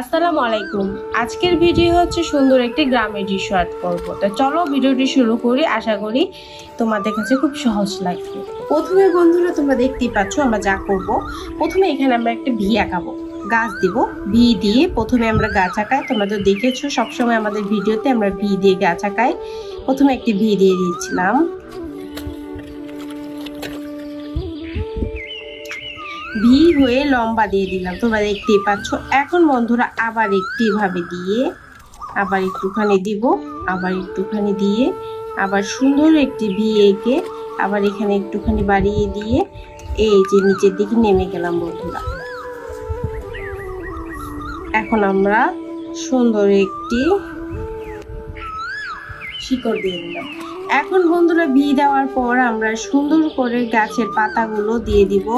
আসসালামু আলাইকুম। আজকের ভিডিও হচ্ছে সুন্দর একটি গ্রামের দৃশ্য অ্যাড করব তো চলো ভিডিওটি শুরু করি। আশা করি তোমাদের কাছে খুব সহজ লাগবে। প্রথমে বন্ধুরা, তোমরা দেখতেই পাচ্ছ আমরা যা করব। প্রথমে এখানে আমরা একটা ভি আঁকাবো। গাছ দিব। ভি দিয়ে প্রথমে আমরা গাছ আঁকাই। তোমরা তো দেখেছ, সবসময় আমাদের ভিডিওতে আমরা ভি দিয়ে গাছ আঁকাই। প্রথমে একটি ভি দিয়ে দিয়েছিলাম। ভি হয়ে লম্বা দিয়ে দিলাম। তোমরা দেখতেই পাচ্ছ, এখন বন্ধুরা আবার একটি ভাবে দিয়ে, আবার একটুখানি দিব, আবার একটুখানি দিয়ে, আবার সুন্দর একটি ভি এঁকে আবার এখানে একটুখানি বাড়িয়ে দিয়ে এই যে নিচের দিকে নেমে গেলাম বন্ধুরা। এখন আমরা সুন্দর একটি শিকড় দিয়ে দিলাম। এখন বন্ধুরা ভি দেওয়ার পর আমরা সুন্দর করে গাছের পাতাগুলো দিয়ে দিব।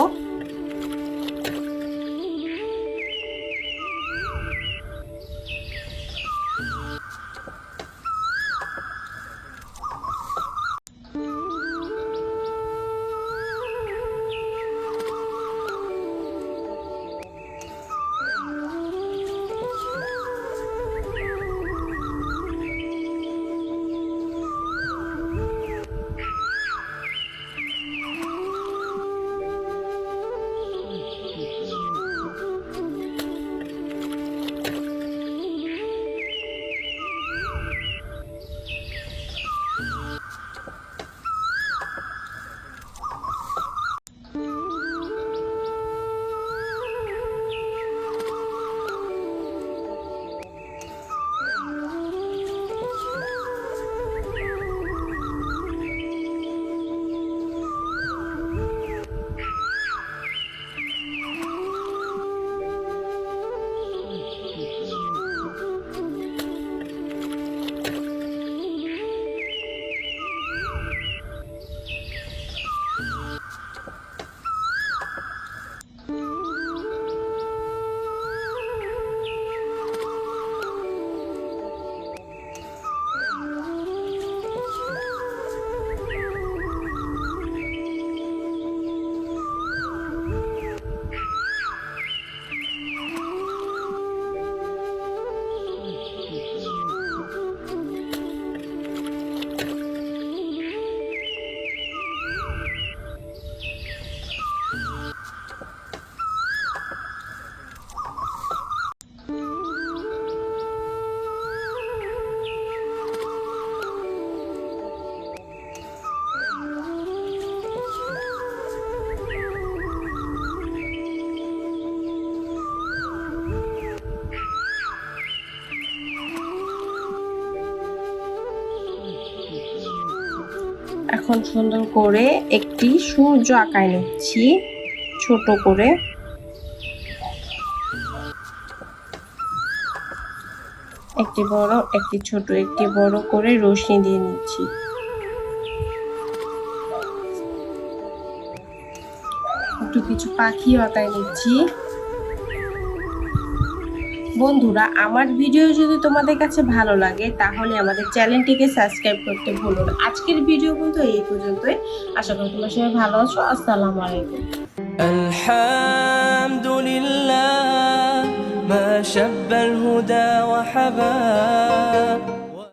এখন সুন্দর করে একটি সূর্য আঁকায় নিচ্ছি, ছোট করে। একটি বড়, একটি ছোট, একটি বড় করে রশ্মি দিয়ে নিচ্ছি। একটু কিছু পাখিও আঁকায় নিচ্ছি। বন্ধুরা আমার ভিডিও যদি তোমাদের কাছে ভালো লাগে তাহলে আমাদের চ্যানেলটিকে সাবস্ক্রাইব করতে ভুলো না আজকের ভিডিও কিন্তু এই পর্যন্তই আশা করি তোমার সবাই ভালো আছো আসসালামু আলাইকুম الحمد لله ما شب الهدى وحباب